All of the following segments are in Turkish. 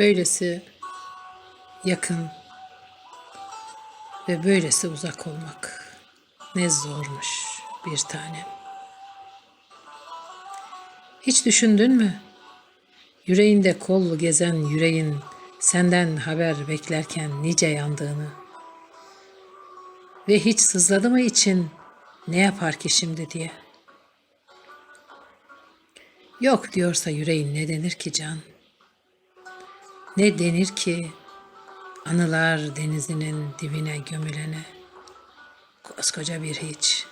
Böylesi yakın ve böylesi uzak olmak ne zormuş bir tanem. Hiç düşündün mü? Yüreğinde kollu gezen yüreğin senden haber beklerken nice yandığını ve hiç sızladı mı için ne yapar ki şimdi diye. Yok diyorsa yüreğin ne denir ki can? Ne denir ki anılar denizinin dibine gömülene koskoca bir hiç.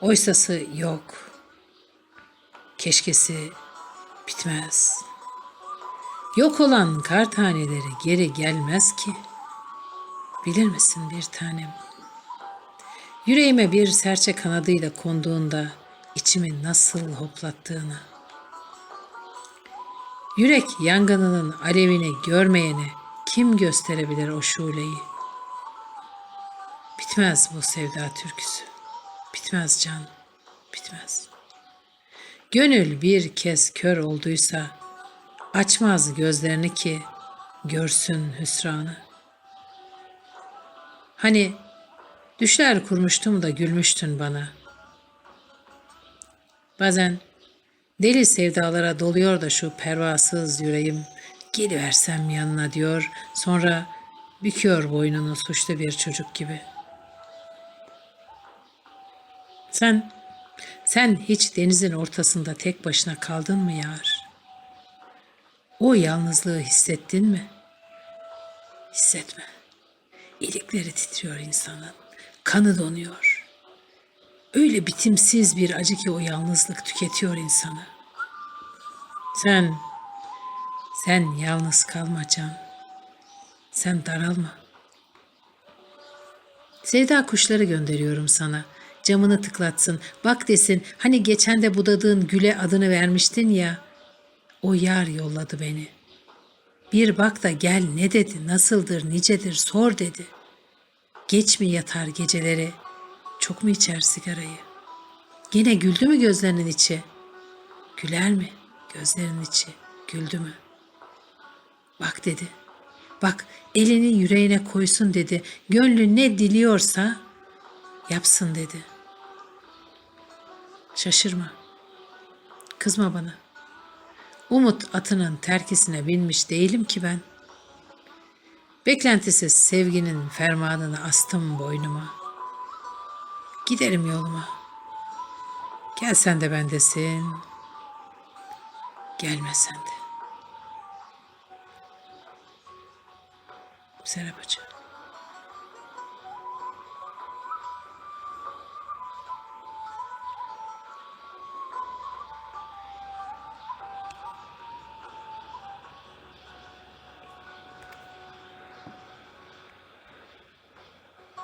Oysası yok, keşkesi bitmez. Yok olan kar taneleri geri gelmez ki. Bilir misin bir tanem? Yüreğime bir serçe kanadıyla konduğunda içimi nasıl hoplattığını. Yürek yangınının alevini görmeyene kim gösterebilir o şuleyi? Bitmez bu sevda türküsü. Bitmez can, bitmez. Gönül bir kez kör olduysa açmaz gözlerini ki görsün hüsranı. Hani düşler kurmuştum da gülmüştün bana. Bazen deli sevdalara doluyor da şu pervasız yüreğim. Geliversem yanına diyor, sonra büküyor boynunu suçlu bir çocuk gibi. Sen, sen hiç denizin ortasında tek başına kaldın mı yar? O yalnızlığı hissettin mi? Hissetme. İlikleri titriyor insanın. Kanı donuyor. Öyle bitimsiz bir acı ki o yalnızlık tüketiyor insanı. Sen, sen yalnız kalma Can. Sen daralma. Sevda kuşları gönderiyorum sana. Camını tıklatsın. Bak desin hani geçen de budadığın güle adını vermiştin ya. O yar yolladı beni. Bir bak da gel ne dedi, nasıldır, nicedir sor dedi. Geç mi yatar geceleri, çok mu içer sigarayı? Gene güldü mü gözlerinin içi? Güler mi gözlerinin içi, güldü mü? Bak dedi, bak elini yüreğine koysun dedi. Gönlü ne diliyorsa yapsın dedi. Şaşırma, kızma bana. Umut atının terkisine binmiş değilim ki ben. Beklentisiz sevginin fermanını astım boynuma. Giderim yoluma. Gelsen de bendesin. Gelmesen de. Serap Hoca.